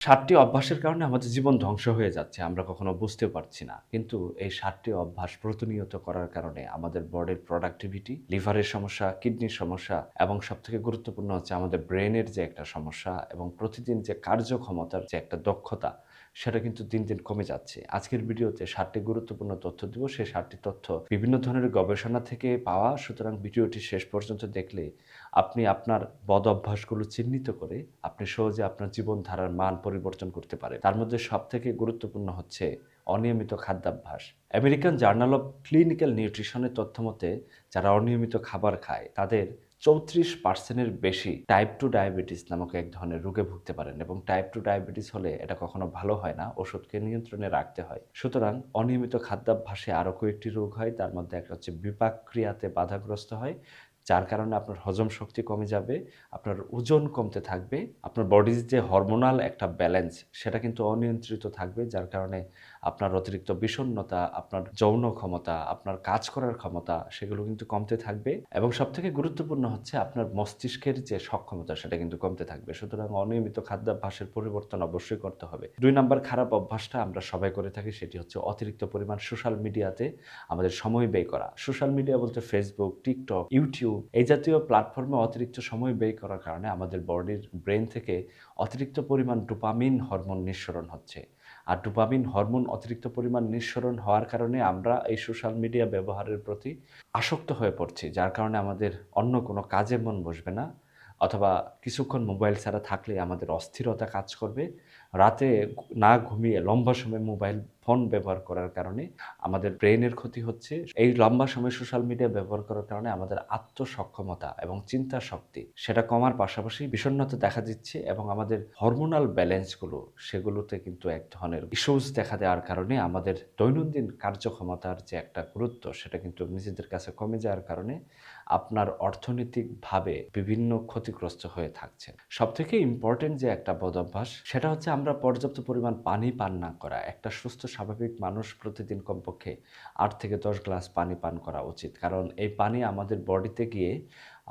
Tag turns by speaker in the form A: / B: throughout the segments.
A: সাতটি অভ্যাসের কারণে আমাদের জীবন ধ্বংস হয়ে যাচ্ছে, আমরা কখনো বুঝতে পারছি না। কিন্তু এই সাতটি অভ্যাস প্রতিনিয়ত করার কারণে আমাদের বডির প্রোডাক্টিভিটি লিভারের সমস্যা কিডনির সমস্যা এবং সবথেকে গুরুত্বপূর্ণ হচ্ছে আমাদের ব্রেনের যে একটা সমস্যা এবং প্রতিদিন যে কার্যক্ষমতার যে একটা দক্ষতা সেটা কিন্তু দিন দিন কমে যাচ্ছে। আজকের ভিডিওতে সাতটি গুরুত্বপূর্ণ তথ্য দিব। সেই সাতটি তথ্য বিভিন্ন ধরনের গবেষণা থেকে পাওয়া। সুতরাং ভিডিওটি শেষ পর্যন্ত দেখলে আপনি আপনার বদ অভ্যাসগুলো চিহ্নিত করে আপনি সহজে আপনার জীবনধারার মান পরিবর্তন করতে পারেন। তার মধ্যে সব থেকে গুরুত্বপূর্ণ হচ্ছে অনিয়মিত খাদ্যাভ্যাস। আমেরিকান জার্নাল অফ ক্লিনিক্যাল নিউট্রিশনের তথ্য মতে, যারা অনিয়মিত খাবার খায়, তাদের চৌত্রিশ পার্সেন্টের বেশি টাইপ টু ডায়াবেটিস নামক এক ধরনের রোগে ভুগতে পারেন এবং টাইপ টু ডায়াবেটিস হলে এটা কখনো ভালো হয় না, ওষুধকে নিয়ন্ত্রণে রাখতে হয়। সুতরাং অনিয়মিত খাদ্যাভ্যাসে আরও কয়েকটি রোগ হয়, তার মধ্যে একটা হচ্ছে বিপাক ক্রিয়াতে বাধাগ্রস্ত হয়, যার কারণে আপনার হজম শক্তি কমে যাবে, আপনার ওজন কমতে থাকবে, আপনার বডির যে হরমোনাল একটা ব্যালেন্স সেটা কিন্তু অনিয়ন্ত্রিত থাকবে, যার কারণে আপনার অতিরিক্ত বিষণ্ণতা, আপনার যৌন ক্ষমতা, আপনার কাজ করার ক্ষমতা, সেগুলো কিন্তু কমতে থাকবে এবং সবথেকে গুরুত্বপূর্ণ হচ্ছে আপনার মস্তিষ্কের যে সক্ষমতা, সেটা কিন্তু কমতে থাকবে। সুতরাং অনিয়মিত খাদ্যাভ্যাসের পরিবর্তন অবশ্যই করতে হবে। দুই নাম্বার খারাপ অভ্যাসটা আমরা সবাই করে থাকি, সেটি হচ্ছে অতিরিক্ত পরিমাণ সোশ্যাল মিডিয়াতে আমাদের সময় ব্যয় করা। সোশ্যাল মিডিয়া বলতে ফেসবুক টিকটক ইউটিউব এই জাতীয় প্ল্যাটফর্মে অতিরিক্ত সময় ব্যয় করার কারণে আমাদের বডির ব্রেন থেকে অতিরিক্ত পরিমাণ ডোপামিন হরমোন নিঃসরণ হচ্ছে। আর ডোপামিন হরমোন অতিরিক্ত পরিমাণ নিঃসরণ হওয়ার কারণে আমরা এই সোশ্যাল মিডিয়া ব্যবহারের প্রতি আসক্ত হয়ে পড়ছি, যার কারণে আমাদের অন্য কোনো কাজে মন বসবে না, অথবা কিছুক্ষণ মোবাইল ছাড়া থাকলে আমাদের অস্থিরতা কাজ করবে রাতে না ঘুমিয়ে লম্বা সময় মোবাইল ফোন ব্যবহার করার কারণে আমাদের ব্রেনের ক্ষতি হচ্ছে। এই লম্বা সময় সোশ্যাল মিডিয়া ব্যবহার করার কারণে আমাদের আত্মসক্ষমতা এবং চিন্তা শক্তি সেটা কমার পাশাপাশি বিষণ্ণতা দেখা দিচ্ছে এবং আমাদের হরমোনাল ব্যালেন্সগুলো সেগুলোতে কিন্তু এক ধরনের ইস্যুস দেখা দেওয়ার কারণে আমাদের দৈনন্দিন কার্যক্ষমতার যে একটা গুরুত্ব সেটা কিন্তু নিজেদের কাছে কমে যাওয়ার কারণে আপনার অর্থনৈতিকভাবে বিভিন্ন ক্ষতিগ্রস্ত হয়ে থাকছে। সব থেকে ইম্পর্টেন্ট যে একটা বদ অভ্যাস সেটা হচ্ছে আমরা পর্যাপ্ত পরিমাণ পানি পান না করা। একটা সুস্থ, স্বাভাবিক মানুষ প্রতিদিন কমপক্ষে আট থেকে দশ গ্লাস পানি পান করা উচিত। কারণ এই পানি আমাদের বডিতে গিয়ে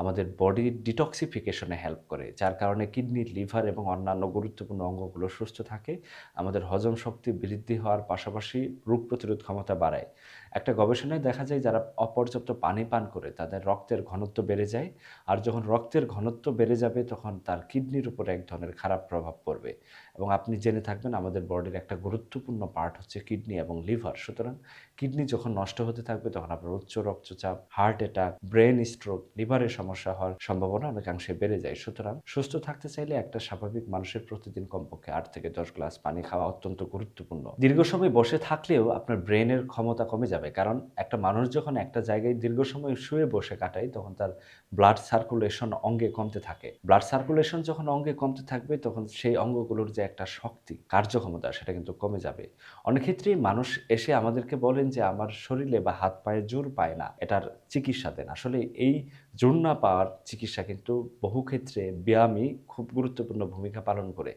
A: আমাদের বডি ডিটক্সিফিকেশনে হেল্প করে, যার কারণে কিডনি, লিভার এবং অন্যান্য গুরুত্বপূর্ণ অঙ্গগুলো সুস্থ থাকে, আমাদের হজম শক্তি বৃদ্ধি হওয়ার পাশাপাশি রোগ প্রতিরোধ ক্ষমতা বাড়ায়। একটা গবেষণায় দেখা যায় যারা অপর্যাপ্ত পানি পান করে, তাদের রক্তের ঘনত্ব বেড়ে যায়। আর যখন রক্তের ঘনত্ব বেড়ে যাবে, তখন তার কিডনির উপরে এক ধরনের খারাপ প্রভাব পড়বে। এবং আপনি জেনে থাকবেন, আমাদের বডির একটা গুরুত্বপূর্ণ পার্ট হচ্ছে কিডনি এবং লিভার। সুতরাং কিডনি যখন নষ্ট হতে থাকবে, তখন আপনার উচ্চ রক্তচাপ, হার্ট অ্যাটাক, ব্রেন স্ট্রোক, লিভারের সমস্যা হওয়ার সম্ভাবনা অনেকাংশে বেড়ে যায়। সুতরাং সুস্থ থাকতে চাইলে একটা স্বাভাবিক মানুষের প্রতিদিন কমপক্ষে আট থেকে দশ গ্লাস পানি খাওয়া অত্যন্ত গুরুত্বপূর্ণ। দীর্ঘ সময় বসে থাকলেও আপনার ব্রেনের ক্ষমতা কমে যাবে। কারণ একটা মানুষ যখন একটা জায়গায় দীর্ঘ সময় শুয়ে বসে কাটায়, তখন তার ব্লাড সার্কুলেশন অঙ্গে কমতে থাকে। ব্লাড সার্কুলেশন যখন অঙ্গে কমতে থাকবে, তখন সেই অঙ্গগুলোর যে একটা শক্তি, কার্যক্ষমতা, সেটা কিন্তু কমে যাবে। অনেক ক্ষেত্রেই মানুষ এসে আমাদেরকে বলেন যে, আমার শরীরে বা হাত পায়ে জোর পায় না, এটার চিকিৎসা দেন। আসলে এই জোর না পাওয়ার চিকিৎসা কিন্তু বহু ক্ষেত্রে ব্যায়ামই খুব গুরুত্বপূর্ণ ভূমিকা পালন করে।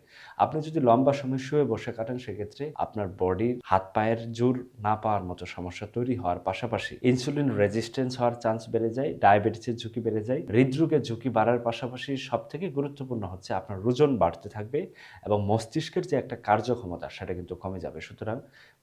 A: আপনি যদি লম্বা সময় শুয়ে বসে কাটেন, সেক্ষেত্রে আপনার বডির হাত পায়ের জোর না পাওয়ার মতো সমস্যা তৈরি হওয়ার পাশাপাশি ইনসুলিন রেজিস্ট্যান্স হওয়ার চান্স বেড়ে যায় ডায়াবেটিসের ঝুঁকি বেড়ে যায়, হৃদরোগের ঝুঁকি বাড়ার পাশাপাশি সব থেকে গুরুত্বপূর্ণ হচ্ছে আপনার ওজন বাড়তে থাকবে এবং মস্তিষ্কের যে একটা কার্যক্ষমতা, সেটা কিন্তু কমে যাবে। সুতরাং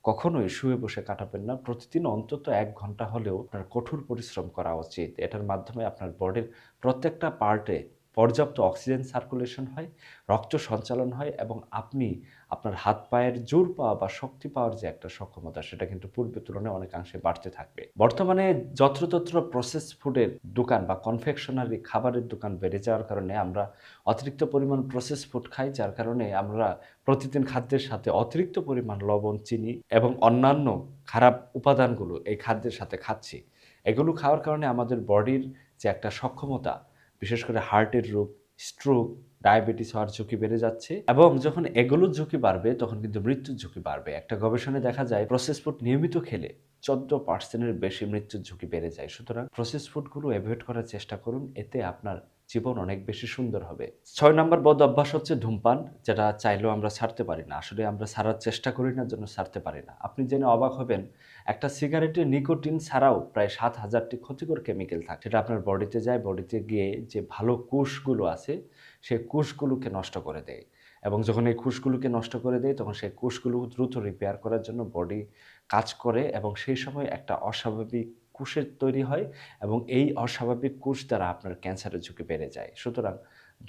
A: কখনোই শুয়ে বসে কাটাবেন না। প্রতিদিন অন্তত এক ঘণ্টা হলেও আপনার কঠোর পরিশ্রম করা উচিত। এটার মাধ্যমে আপনার বডির প্রত্যেকটা পার্টে পর্যাপ্ত অক্সিজেন সার্কুলেশন হয়, রক্ত সঞ্চালন হয় এবং আপনি আপনার হাত পায়ের জোর পাওয়া বা শক্তি পাওয়ার যে একটা সক্ষমতা সেটা কিন্তু পূর্বের তুলনায় অনেকাংশে বাড়তে থাকবে। বর্তমানে যত্রতত্র প্রসেস ফুডের দোকান বা কনফেকশনারি খাবারের দোকান বেড়ে যাওয়ার কারণে আমরা অতিরিক্ত পরিমাণ প্রসেস ফুড খাই, যার কারণে আমরা প্রতিদিন খাদ্যের সাথে অতিরিক্ত পরিমাণ লবণ, চিনি এবং অন্যান্য খারাপ উপাদানগুলো এই খাদ্যের সাথে খাচ্ছি। এগুলো খাওয়ার কারণে আমাদের বডির যে একটা সক্ষমতা, বিশেষ করে হার্টের রোগ স্ট্রোক ডায়াবেটিস হওয়ার ঝুঁকি বেড়ে যাচ্ছে এবং যখন এগুলোর ঝুঁকি বাড়বে, তখন কিন্তু মৃত্যুর ঝুঁকি বাড়বে। একটা গবেষণায় দেখা যায় প্রসেস ফুড নিয়মিত খেলে চোদ্দ পার্সেন্টের বেশি মৃত্যুর ঝুঁকি বেড়ে যায়। সুতরাং প্রসেস ফুডগুলো অ্যাভয়েড করার চেষ্টা করুন, এতে আপনার জীবন অনেক বেশি সুন্দর হবে। ছয় নম্বর বদ অভ্যাস হচ্ছে ধূমপান, যেটা চাইলেও আমরা ছাড়তে পারি না। আসলে আমরা ছাড়ার চেষ্টা করি না জন্য ছাড়তে পারি না। আপনি জেনে অবাক হবেন, একটা সিগারেটে নিকোটিন ছাড়াও প্রায় সাত হাজারটি ক্ষতিকর কেমিক্যাল থাকে। সেটা আপনার বডিতে যায়, বডিতে গিয়ে যে ভালো কোষগুলো আছে, সেই কোষগুলোকে নষ্ট করে দেয়। এবং যখন এই কোষগুলোকে নষ্ট করে দেয়, তখন সেই কোষগুলো দ্রুত রিপেয়ার করার জন্য বডি কাজ করে এবং সেই সময় একটা অস্বাভাবিক কোষের তৈরি হয় এবং এই অস্বাভাবিক কোষ দ্বারা আপনার ক্যান্সারের ঝুঁকি বেড়ে যায়। সুতরাং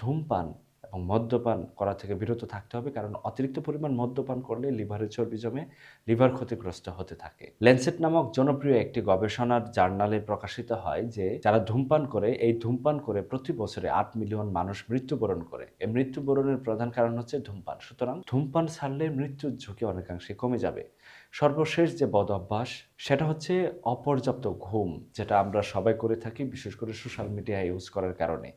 A: ধূমপান এবং মদ্যপান করা থেকে বিরত থাকতে হবে কারণ অতিরিক্ত পরিমাণ মদ্যপান করলে লিভারে চর্বি জমে লিভার ক্ষতিগ্রস্ত হতে থাকে। ল্যান্সেট নামক জনপ্রিয় একটি গবেষণার জার্নালে প্রকাশিত হয় যে যারা ধূমপান করে, এই ধূমপান করে প্রতি বছরে আট মিলিয়ন মানুষ মৃত্যুবরণ করে। এই মৃত্যুবরণের প্রধান কারণ হচ্ছে ধূমপান। সুতরাং ধূমপান ছাড়লে মৃত্যুর ঝুঁকি অনেকাংশে কমে যাবে। সর্বশেষ যে বদ অভ্যাস, সেটা হচ্ছে অপর্যাপ্ত ঘুম, যেটা আমরা সবাই করে থাকি, বিশেষ করে সোশ্যাল মিডিয়া ইউজ করার কারণে।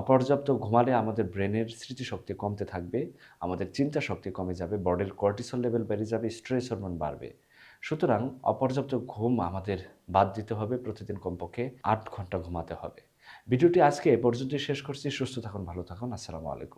A: অপর্যাপ্ত ঘুমালে আমাদের ব্রেনের স্মৃতিশক্তি কমতে থাকবে, আমাদের চিন্তা শক্তি কমে যাবে, বডির কর্টিসল লেভেল বেড়ে যাবে, স্ট্রেস হরমোন বাড়বে। সুতরাং অপর্যাপ্ত ঘুম আমাদের বাদ দিতে হবে, প্রতিদিন কমপক্ষে আট ঘণ্টা ঘুমাতে হবে। ভিডিওটি আজকে এ পর্যন্ত শেষ করছি, সুস্থ থাকুন, ভালো থাকুন, আসসালামু আলাইকুম।